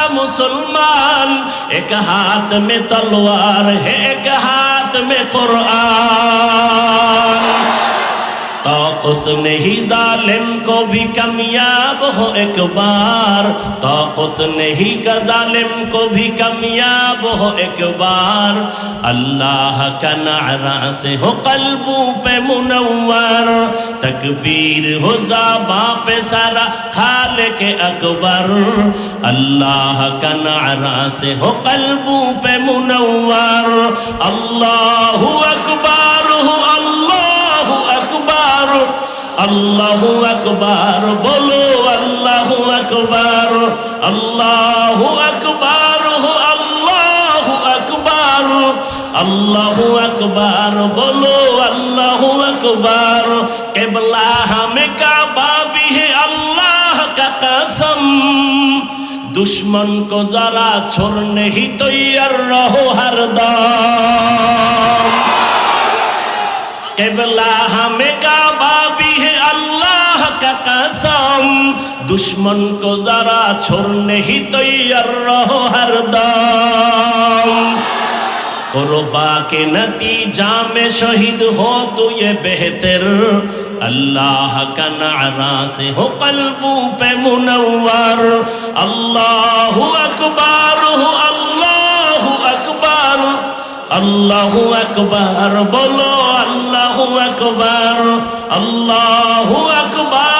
सच्चा मुसलमान एक हाथ में तलवार है एक हाथ में कुरान طاقت نہیں ظالم کو بھی کمیاب ہو ایک بار طاقت نہیں کا ظالم کو بھی کمیاب ہو ایک بار اللہ کا نعرہ سے ہو قلبوں پہ منور تکبیر ہو زابا پہ سارا خالق اکبر اللہ کا نعرہ سے ہو قلبوں پہ منور اللہ اکبر अल्लाह अकबर बोलो अल्लाह अकबर अल्लाह अकबर हो अल्लाह अकबर अल्लाह अकबर बोलो अल्लाह अकबर केबला हमें काबा भी है अल्लाह का कसम दुश्मन को जरा छोड़ने ही तैयार रहो हरदम केबला हमें काबा भी दुश्मन को जरा छोड़ने ही तैयार रहो हरदम कुर्बा के नतीजा में शहीद हो तो ये बेहतर अल्लाह का नारा से हो कल्बों पे मुनव्वर अल्लाह अकबर हो अल्लाह अकबर अल्लाह अकबर बोलो अल्लाह अकबर अल्लाह अकबर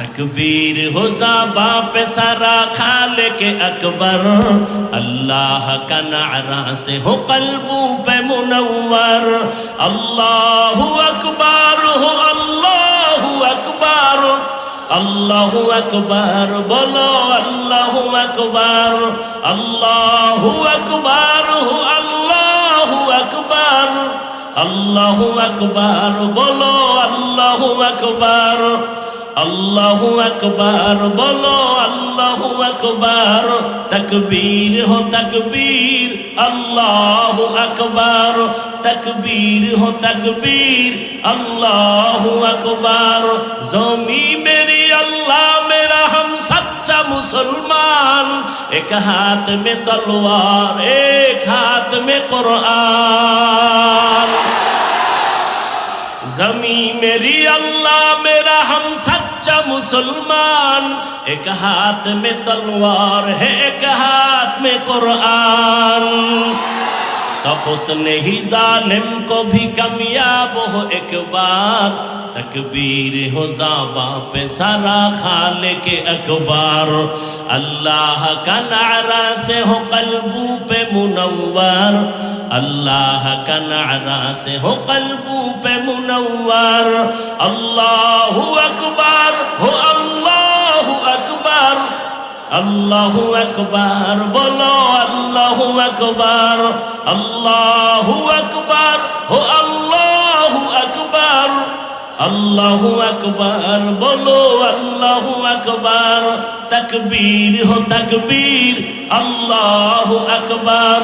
तकबीर हो जाबा पे सारा खाल के अकबर अल्लाह का नारा से हो कल्बों पे मुनव्वर अल्लाह अकबर हो अल्लाह अकबर अल्लाह अकबर बोलो अल्लाह अकबर अल्लाह अकबर हो अल्लाह अकबर अल्लाह अकबर बोलो अल्लाह अकबर আল্লাহু আকবার, বলো আল্লাহু আকবার। তাকবীর হো তাকবীর, আল্লাহু আকবার। তাকবীর হো তাকবীর, আল্লাহু আকবার। জমি মেরি আল্লাহ, মেরা হাম সচ্চা মুসলমান। এক হাত মে তলোয়ার, এক হাত মে কোরআন। زمین میری اللہ میرا ہم سچا مسلمان ایک ہاتھ میں تلوار ہے ایک ہاتھ میں قرآن तपत नहीं जालिम को भी कामयाब हो एक बार तकबीर हो जाबा पे सारा खाले के अकबार अल्लाह का नारा से हो कल्बू पे मुनव्वर अल्लाह का नारा से हो कल्बू पे मुनव्वर अल्लाह अकबर हो अल्लाह अकबर আল্লাহু আকবার, বলো আল্লাহু আকবার আল্লাহু আকবার হো আল্লাহু আকবার আল্লাহু আকবার, বলো আল্লাহু আকবার, তাকবীর হো তাকবীর, আল্লাহু আকবার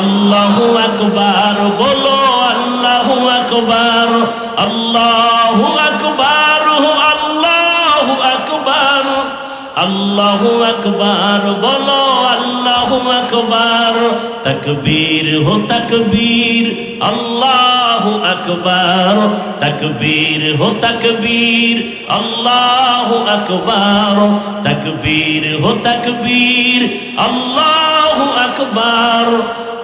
আল্লাহু আকবার, বলো আল্লাহু আকবার আল্লাহু আকবার আল্লাহু আকবার আল্লাহু আকবার, বলো আল্লাহু আকবার, তাকবীর হো তাকবীর, আল্লাহু আকবার, তাকবীর হো তাকবীর, আল্লাহু আকবার, তাকবীর হো তাকবীর, আল্লাহু আকবার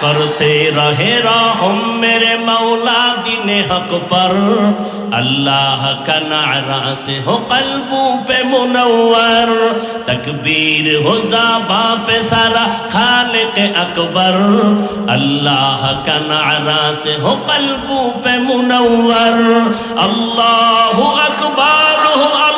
کرتے رہے راہم میرے مولا دین حق پر اللہ کا نعرہ سے ہو قلبوں پہ منور تکبیر ہو زابا پہ سارا خالق اکبر اللہ کا نعرہ سے ہو قلبوں پہ منور اللہ اکبر ہو اللہ